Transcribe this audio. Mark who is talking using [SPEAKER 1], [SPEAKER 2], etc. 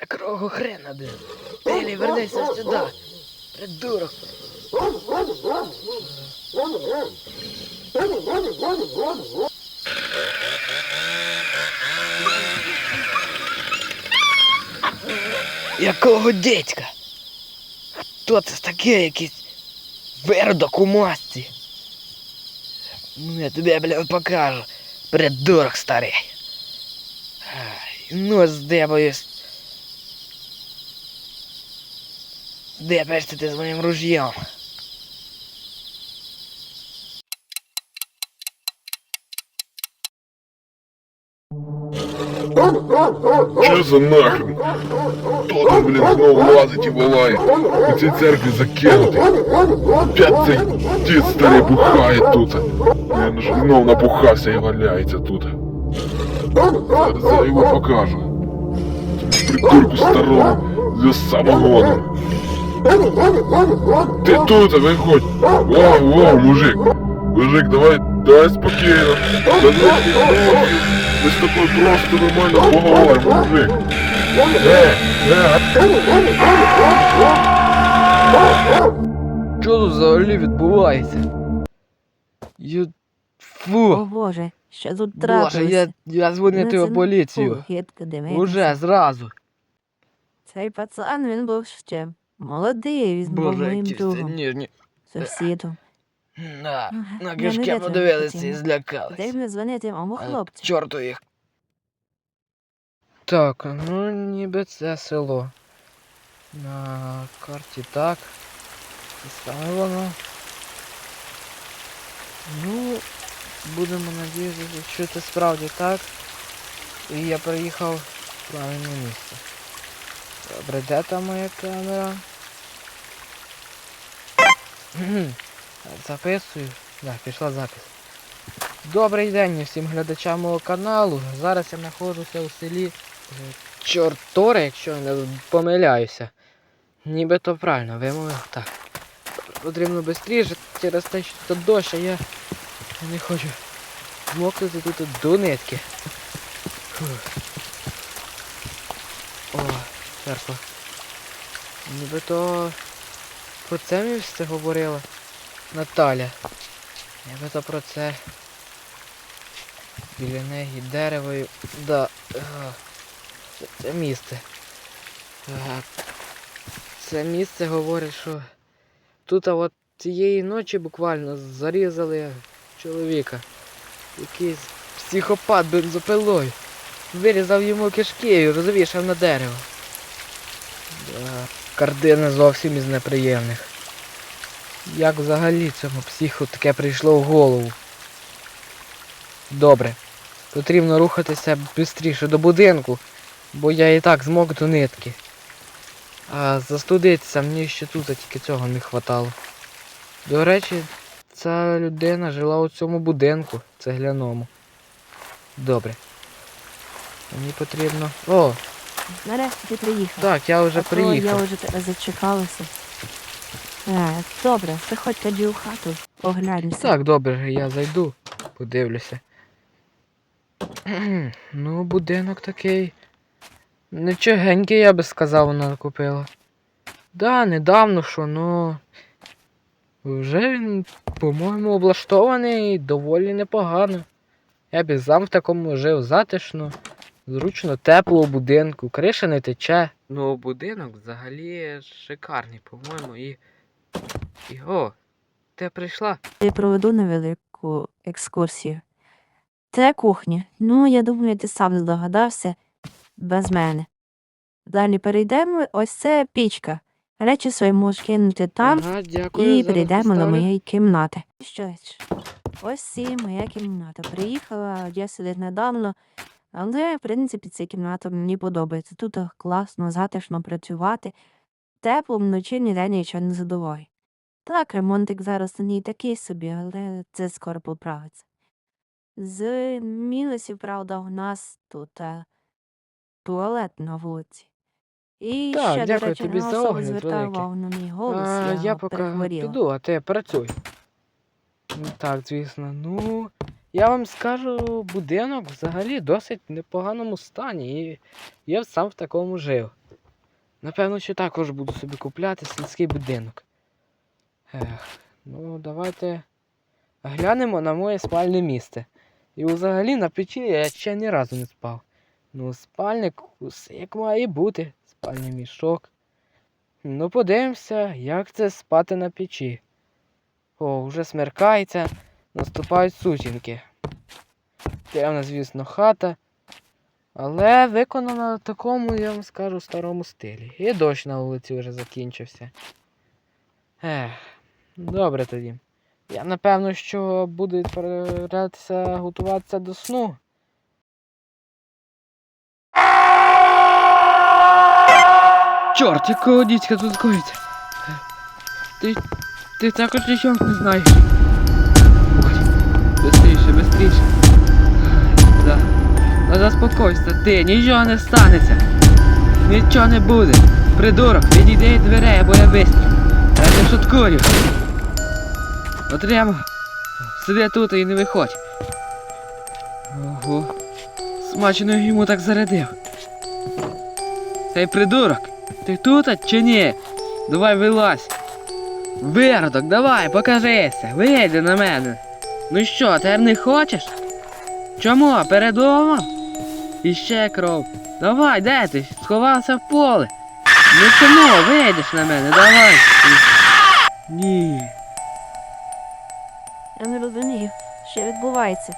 [SPEAKER 1] Якого хрена, блін? Елі, вернися сюди. Придурок. Якого дядька? Хто це таке якийсь виродок у масці? Ну я тобі, блін, покажу. Придурок старий. Ну, здебаюсь. Здебаешься ты с моим ружьем.
[SPEAKER 2] Що за нахрен? Хто там, блін, знову лазить і волає? У цій церкві закинути. Опять цей дід старий бухає тут. Він ж знов напухався і валяється тут. Зараз я його покажу. Придурку старому з самогоном. Ти тут, виходь. Вау, вау, мужик. Мужик, давай, давай спокійно. Та не знову. Ми з тобою просто нормально поговоримо, мужик. Е, е,
[SPEAKER 1] Що тут взагалі відбувається? Я...
[SPEAKER 3] О Боже, що тут
[SPEAKER 1] Боже, я, я дзвонити
[SPEAKER 3] Ну,
[SPEAKER 1] у поліцію.
[SPEAKER 3] Фу.
[SPEAKER 1] Уже, зразу.
[SPEAKER 3] Цей пацан, він був ще молодий, був
[SPEAKER 1] Боже,
[SPEAKER 3] моїм
[SPEAKER 1] які це
[SPEAKER 3] другом,
[SPEAKER 1] ніжні.
[SPEAKER 3] сусідом.
[SPEAKER 1] На,
[SPEAKER 3] Ага,
[SPEAKER 1] на
[SPEAKER 3] я
[SPEAKER 1] кишки
[SPEAKER 3] не витримав
[SPEAKER 1] подивилися і
[SPEAKER 3] хотіла.
[SPEAKER 1] злякались.
[SPEAKER 3] Дай мені дзвонити моєму
[SPEAKER 1] А,
[SPEAKER 3] хлопцю.
[SPEAKER 1] Чорту їх. Так, ну ніби це село. На карті так. Воно. Ну, будемо надіятися, що це справді так. І я приїхав в правильне місце. Добре, де там моя камера? Записую. Так, пішла запис. Добрий день всім глядачам мого каналу. Зараз я знаходжуся у селі е, Чорторе, якщо я не помиляюся. Нібито правильно вимовив. Так. Потрібно швидше через те, що тут дощ, а я не хочу мокнути тут до нитки. Фух. О, церква. Нібито про це місце говорила Наталя. Нібито про це. Біля неї дерево. Да. Це, це місце. Це місце говорить, що тут от цієї ночі буквально зарізали чоловіка. Якийсь психопат бензопилою. Вирізав йому кишки і розвішав на дерево. Да. Картина зовсім із неприємних. Як взагалі цьому психу таке прийшло в голову? Добре. Потрібно рухатися швидше до будинку, бо я і так змок до нитки. А застудитися мені ще тут тільки цього не хватало. До речі, ця людина жила у цьому будинку цегляному. Добре. Мені потрібно. О,
[SPEAKER 3] Нарешті ти приїхав.
[SPEAKER 1] так, я вже
[SPEAKER 3] А
[SPEAKER 1] приїхав.
[SPEAKER 3] Я вже тебе зачекалася. Е, добре, приходь тоді у хату, поглянься.
[SPEAKER 1] Так, добре, я зайду, подивлюся. ну, будинок такий. Нічогенький, я би сказав, вона купила. Да, недавно що, ну. Вже він, по-моєму, облаштований доволі непогано. Я б сам в такому жив затишно, зручно, тепло у будинку, криша не тече. Ну, будинок взагалі шикарний, по-моєму, і. І о, ти прийшла?
[SPEAKER 3] Я проведу невелику екскурсію. Це кухня. Ну, я думаю, ти сам здогадався без мене. Далі перейдемо, ось це пічка. Речі свої можеш кинути там
[SPEAKER 1] Ага, дякую.
[SPEAKER 3] і перейдемо до моєї кімнати. Що ж, ось і моя кімната. Приїхала я сюди недавно, але, в принципі, ця кімната мені подобається. Тут класно, затишно працювати. Тепло вночі ніде нічого не задуває. Так, ремонтик зараз не такий собі, але це скоро поправиться. З мінусів, правда, у нас тут е, туалет на вулиці. І
[SPEAKER 1] Так,
[SPEAKER 3] ще, до
[SPEAKER 1] дякую
[SPEAKER 3] речі,
[SPEAKER 1] тобі
[SPEAKER 3] не
[SPEAKER 1] за огляд великий.
[SPEAKER 3] увагу на мій голос,
[SPEAKER 1] А,
[SPEAKER 3] я,
[SPEAKER 1] я поки
[SPEAKER 3] перехворіла.
[SPEAKER 1] піду, а ти працюй. Ну, Так, звісно. Ну, я вам скажу, будинок взагалі досить в непоганому стані. І я сам в такому жив. Напевно, що також буду собі купляти сільський будинок. Ех, ну давайте глянемо на моє спальне місце. І взагалі на печі я ще ні разу не спав. Ну, спальник усе як має бути, спальний мішок. Ну, подивимося, як це спати на печі. О, вже смеркається, наступають сутінки. Темна, звісно, хата. Але виконана в такому, я вам скажу, старому стилі. І дощ на вулиці вже закінчився. Ех, добре тоді. Я напевно, що буду відправлятися готуватися до сну. Чорт, якого дідька тут коїться? Ти. ти також нічого не знаєш. Ой, бистріше, бистріше. Да. Та заспокойся, ти, нічого не станеться. Нічого не буде. Придурок, відійди від дверей, або я вистрілю. Я не шуткую. Отримав. Сиди тут і не виходь. Ого. Смачно йому так зарядив. Цей придурок, ти тут чи ні? Давай вилазь. Виродок, давай, покажися, вийди на мене. Ну що, тепер не хочеш? Чому? Передумав? Іще кров. Давай, де ти? Сховався в поле. Ну чому? Вийдеш на мене, давай. Ні.
[SPEAKER 3] Я не розумію, що відбувається.